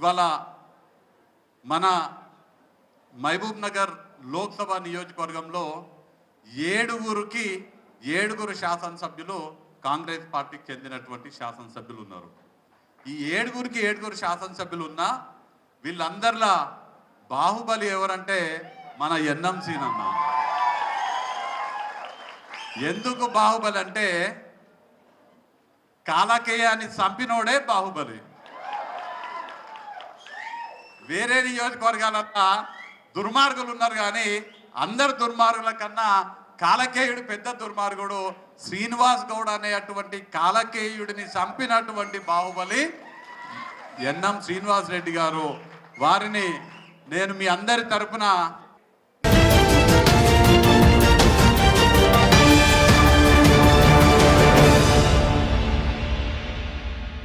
ఇవాళ మన మహబూబ్ నగర్ లోక్సభ నియోజకవర్గంలో ఏడుగురికి ఏడుగురు శాసనసభ్యులు కాంగ్రెస్ పార్టీకి చెందినటువంటి శాసనసభ్యులు ఉన్నారు. ఈ ఏడుగురికి ఏడుగురు శాసనసభ్యులు ఉన్నా వీళ్ళందరిలా బాహుబలి ఎవరంటే మన ఎన్ఎం సీనన్న. ఎందుకు బాహుబలి అంటే కాలకేయాన్ని చంపినోడే బాహుబలి. వేరే నియోజకవర్గాలన్నా దుర్మార్గులు ఉన్నారు కానీ అందరు దుర్మార్గుల కన్నా కాలకేయుడు పెద్ద దుర్మార్గుడు శ్రీనివాస్ గౌడ్ అనేటువంటి కాలకేయుడిని చంపినటువంటి బాహుబలి ఎన్ఎం శ్రీనివాస్ రెడ్డి గారు. వారిని నేను మీ అందరి తరపున